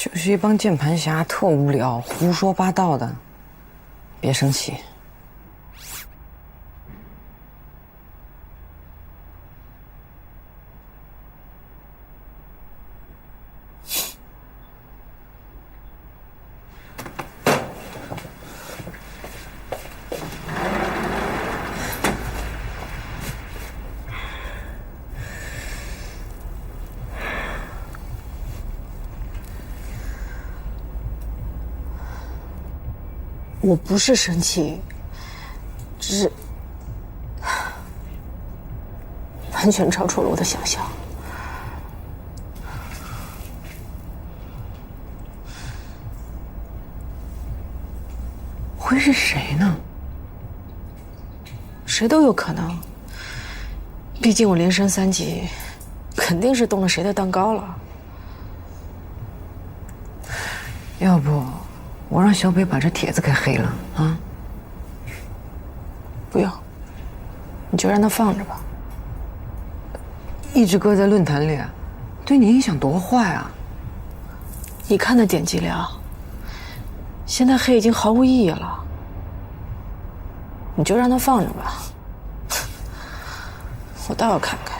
就是一帮键盘侠，特无聊，胡说八道的。别生气。我不是生气，只是完全超出了我的想象。会是谁呢？谁都有可能。毕竟我连升三级，肯定是动了谁的蛋糕了。要不？我让小北把这帖子给黑了啊！不用，你就让他放着吧。一直搁在论坛里，对你影响多坏啊！你看那点击量，现在黑已经毫无意义了。你就让他放着吧。我倒要看看，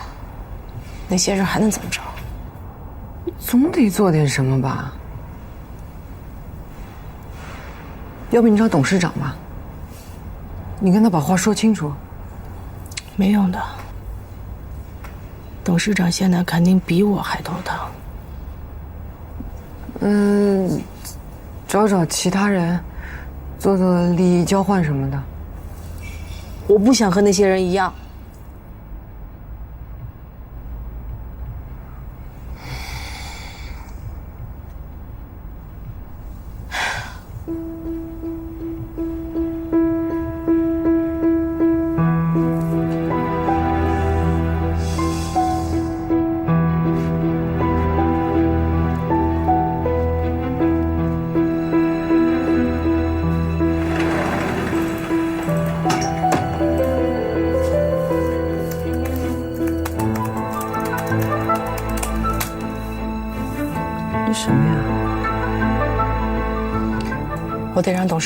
那些人还能怎么着？总得做点什么吧。要不你找董事长吧，你跟他把话说清楚。没用的，董事长现在肯定比我还头疼。嗯，找找其他人，做做利益交换什么的。我不想和那些人一样。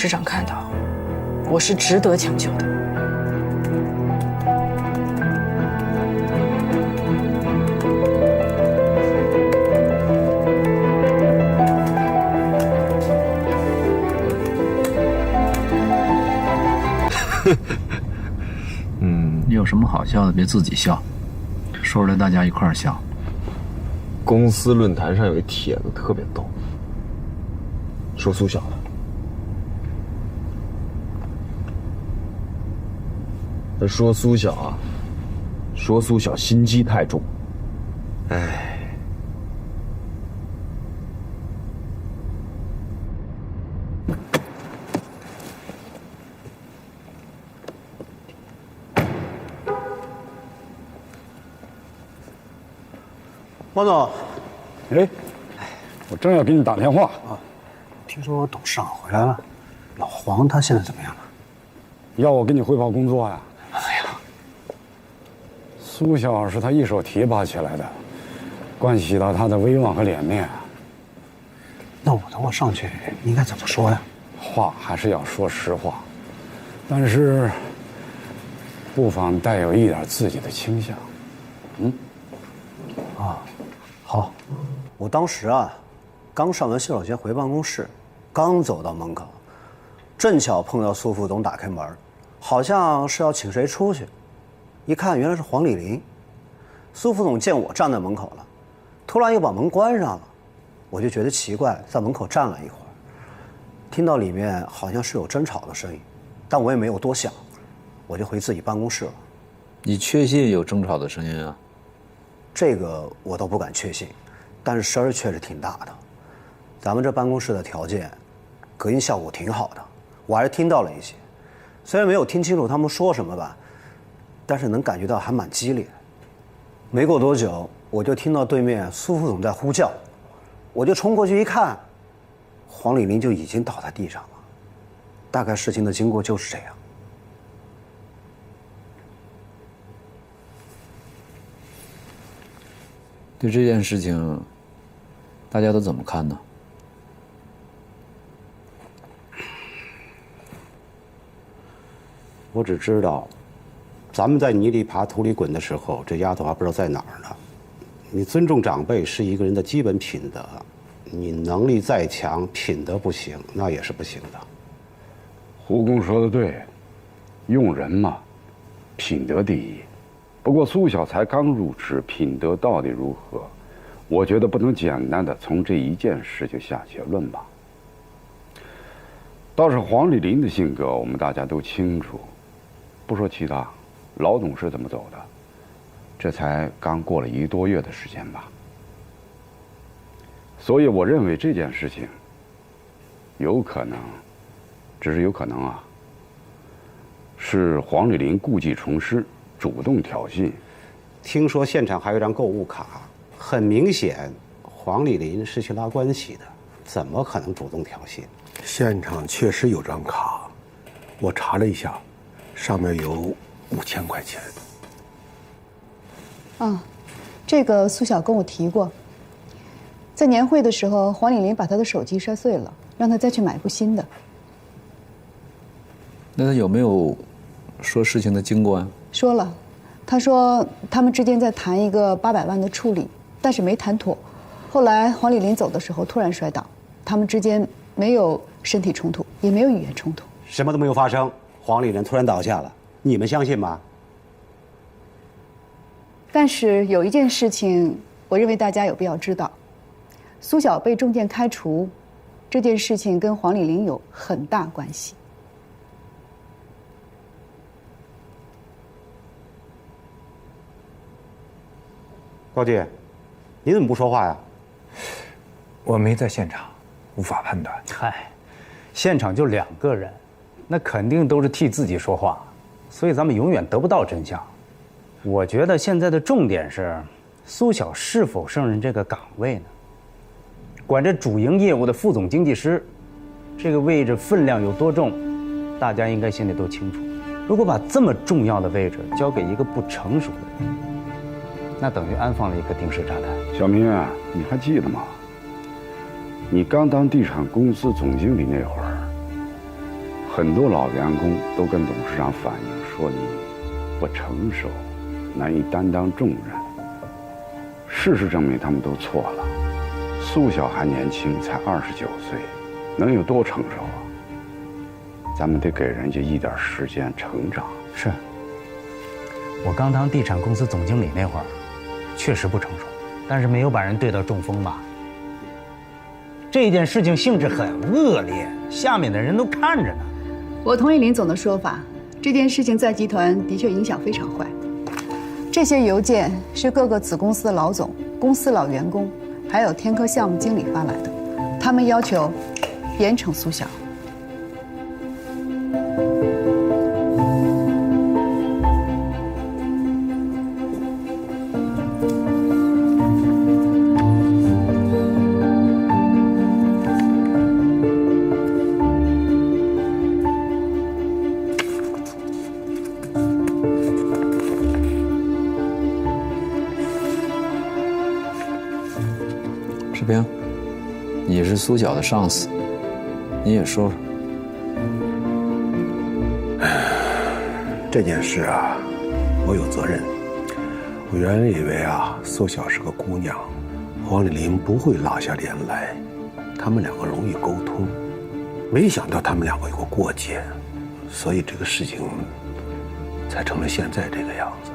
我得让董事长看到，我是值得抢救的。嗯，你有什么好笑的？别自己笑，说出来大家一块儿笑。公司论坛上有一帖子特别逗，说苏小的，他说苏小啊，说苏小心机太重，哎，王总，哎，我正要给你打电话啊。听说董事长回来了，老黄他现在怎么样了？要我给你汇报工作呀，苏晓是他一手提拔起来的，关系到他的威望和脸面。那我等我上去应该怎么说呀？话还是要说实话，但是不妨带有一点自己的倾向。嗯，啊。好，我当时啊，刚上完洗手间回办公室，刚走到门口，正巧碰到苏副总打开门，好像是要请谁出去，一看原来是黄丽玲。苏副总见我站在门口了，突然又把门关上了，我就觉得奇怪，在门口站了一会儿，听到里面好像是有争吵的声音，但我也没有多想，我就回自己办公室了。你确信有争吵的声音啊？这个我都不敢确信，但是声儿确实挺大的。咱们这办公室的条件，隔音效果挺好的，我还是听到了一些。虽然没有听清楚他们说什么吧，但是能感觉到还蛮激烈。没过多久，我就听到对面苏副总在呼叫，我就冲过去一看，黄礼林就已经倒在地上了。大概事情的经过就是这样。对这件事情，大家都怎么看呢？我只知道咱们在泥里爬、土里滚的时候，这丫头还不知道在哪儿呢。你尊重长辈是一个人的基本品德，你能力再强，品德不行，那也是不行的。胡公说的对，用人嘛，品德第一。不过苏小才刚入职，品德到底如何？我觉得不能简单的从这一件事就下结论吧。倒是黄丽林的性格，我们大家都清楚。不说其他，老董是怎么走的？这才刚过了一个多月的时间吧。所以我认为这件事情，有可能，只是有可能啊，是黄丽林故技重施，主动挑衅。听说现场还有一张购物卡，很明显，黄丽林是去拉关系的，怎么可能主动挑衅？现场确实有张卡，我查了一下，上面有五千块钱。啊，这个苏晓跟我提过，在年会的时候，黄丽玲把他的手机摔碎了，让他再去买一部新的。那他有没有说事情的经过啊？说了，他说他们之间在谈一个八百万的处理，但是没谈妥。后来黄丽玲走的时候突然摔倒，他们之间没有身体冲突，也没有语言冲突，什么都没有发生。黄丽玲突然倒下了，你们相信吗？但是有一件事情，我认为大家有必要知道：苏晓被中电开除，这件事情跟黄丽玲有很大关系。高姐，你怎么不说话呀？我没在现场，无法判断。嗨，现场就两个人，那肯定都是替自己说话，所以咱们永远得不到真相。我觉得现在的重点是，苏晓是否胜任这个岗位呢？管着主营业务的副总经济师，这个位置分量有多重，大家应该心里都清楚。如果把这么重要的位置交给一个不成熟的人，那等于安放了一颗定时炸弹。小明啊，你还记得吗？你刚当地产公司总经理那会儿，很多老员工都跟董事长反映说你不成熟，难以担当重任。事实证明，他们都错了。苏晓还年轻，才二十九岁，能有多成熟啊？咱们得给人家一点时间成长。是，我刚当地产公司总经理那会儿，确实不成熟，但是没有把人对到中风吧。这件事情性质很恶劣，下面的人都看着呢。我同意林总的说法，这件事情在集团的确影响非常坏。这些邮件是各个子公司的老总、公司老员工，还有天科项目经理发来的，他们要求严惩苏晓。苏晓的上司，你也说说。这件事啊，我有责任。我原以为啊，苏晓是个姑娘，黄丽玲不会拉下脸来，他们两个容易沟通。没想到他们两个有个过节，所以这个事情才成了现在这个样子。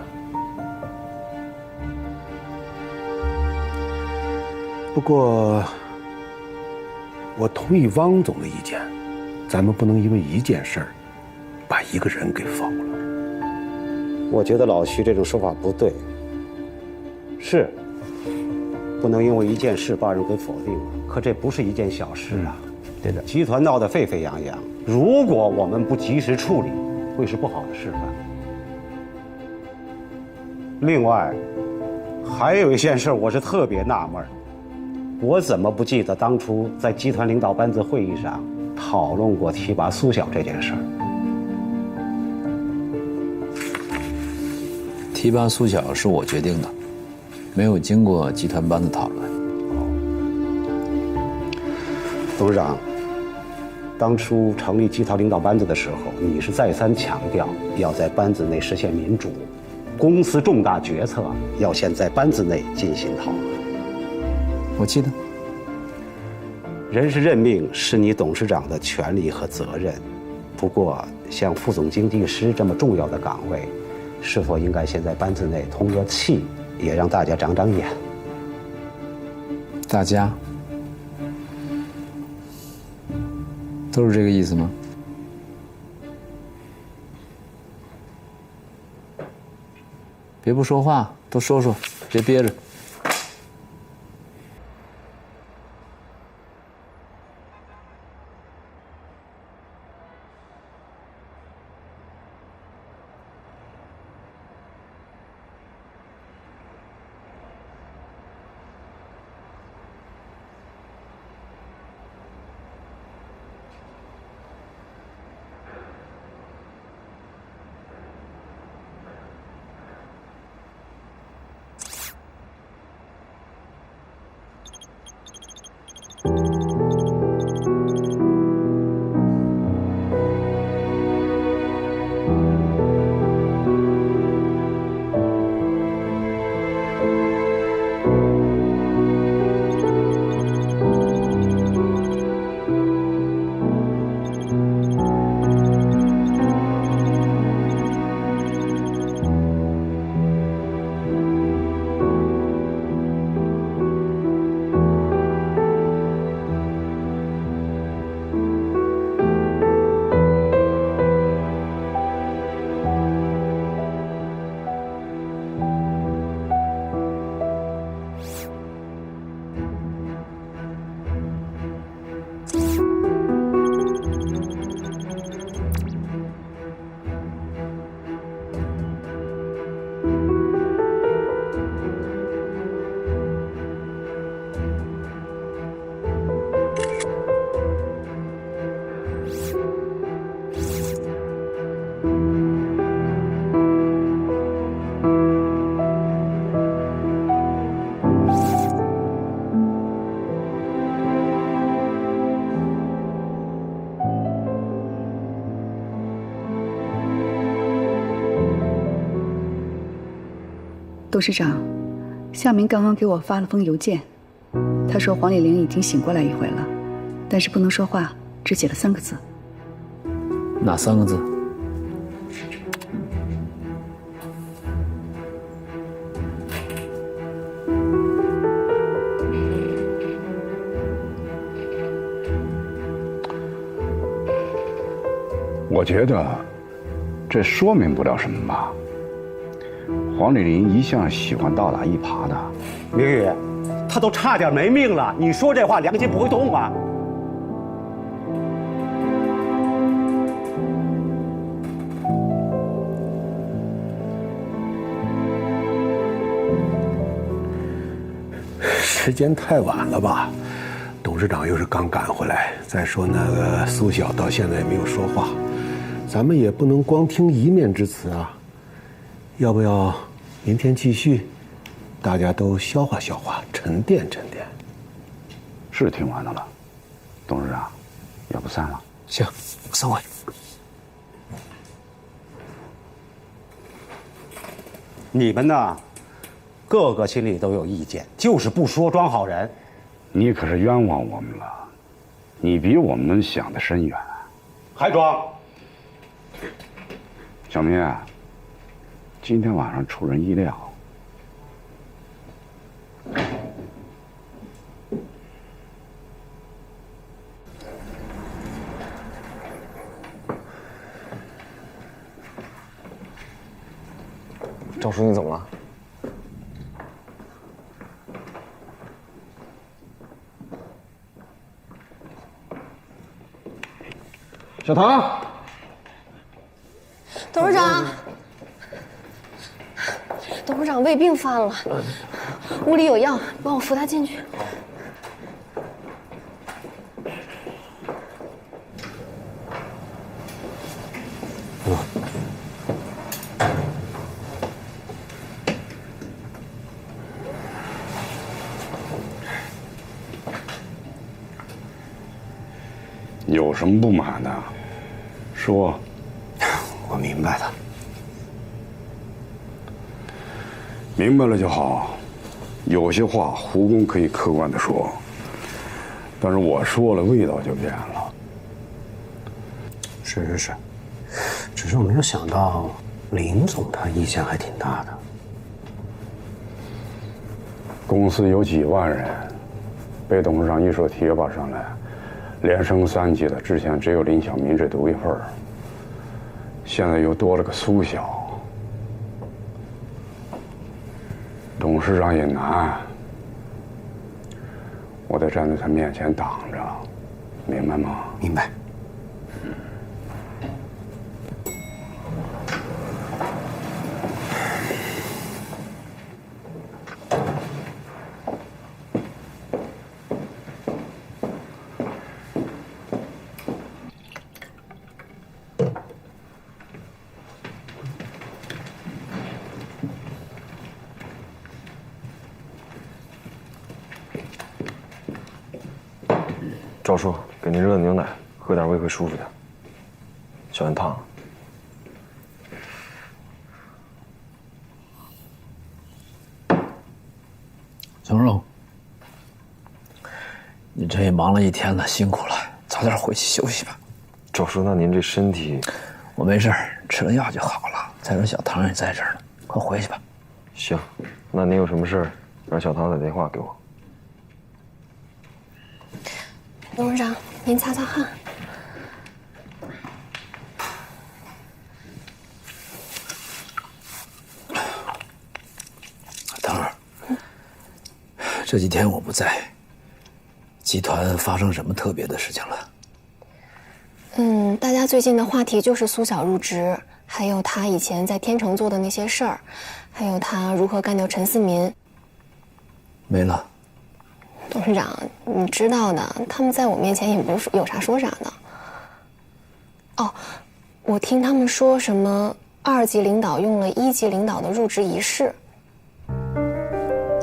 不过，我同意汪总的意见，咱们不能因为一件事儿把一个人给否了。我觉得老徐这种说法不对。是，不能因为一件事把人给否定了。可这不是一件小事啊。对的，集团闹得沸沸扬扬，如果我们不及时处理，会是不好的示范。另外，还有一件事，我是特别纳闷儿。我怎么不记得当初在集团领导班子会议上讨论过提拔苏晓这件事儿？提拔苏晓是我决定的，没有经过集团班子讨论。董事长，当初成立集团领导班子的时候，你是再三强调要在班子内实现民主，公司重大决策要先在班子内进行讨论。我记得。人事任命是你董事长的权利和责任，不过像副总经济师这么重要的岗位，是否应该先在班子内通个气，也让大家长长眼？大家都是这个意思吗？别不说话，都说说，别憋着。董事长，夏明刚刚给我发了封邮件，他说黄丽玲已经醒过来一回了，但是不能说话，只写了三个字。哪三个字？我觉得这说明不了什么吧。黄丽玲一向喜欢倒打一耙的，明宇，他都差点没命了，你说这话良心不会痛吗？时间太晚了吧？董事长又是刚赶回来，再说那个苏晓到现在也没有说话，咱们也不能光听一面之词啊。要不要明天继续？大家都消化消化，沉淀沉淀。是挺完的了，董事长，要不散了？行，散会。你们呢，个个心里都有意见，就是不说，装好人。你可是冤枉我们了，你比我们想的深远。还装？小明，今天晚上出人意料。赵书记怎么了？小唐，董事长，董事长胃病犯了，屋里有药，帮我扶他进去。有什么不满的？说。我明白的。明白了就好。有些话胡工可以客观的说，但是我说了，味道就变了。是是是，只是我没有想到林总他意见还挺大的。公司有几万人，被董事长一手提拔上来，连升三级的，之前只有林小民这独一份儿。现在又多了个苏晓，董事长也难，我得站在他面前挡着，明白吗？明白。赵叔，给您热的牛奶，喝点胃会舒服点。小心烫。熊肉，你这也忙了一天了，辛苦了，早点回去休息吧。赵叔，那您这身体……我没事吃了药就好了。再说小唐也在这儿呢，快回去吧。行，那您有什么事儿，让小唐打电话给我。董事长，您擦擦汗。唐儿，这几天我不在，集团发生什么特别的事情了？嗯，大家最近的话题就是苏晓入职，还有他以前在天成做的那些事儿，还有他如何干掉陈思民。没了。董事长，你知道的，他们在我面前也不是有啥说啥的。哦，我听他们说什么二级领导用了一级领导的入职仪式，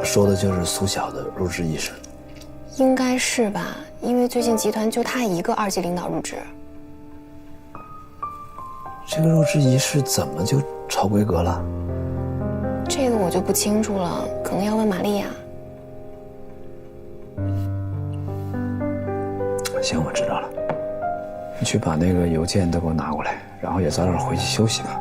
说的就是苏晓的入职仪式。应该是吧？因为最近集团就他一个二级领导入职。这个入职仪式怎么就超规格了？这个我就不清楚了，可能要问玛利亚。行，我知道了。你去把那个邮件都给我拿过来，然后也早点回去休息吧。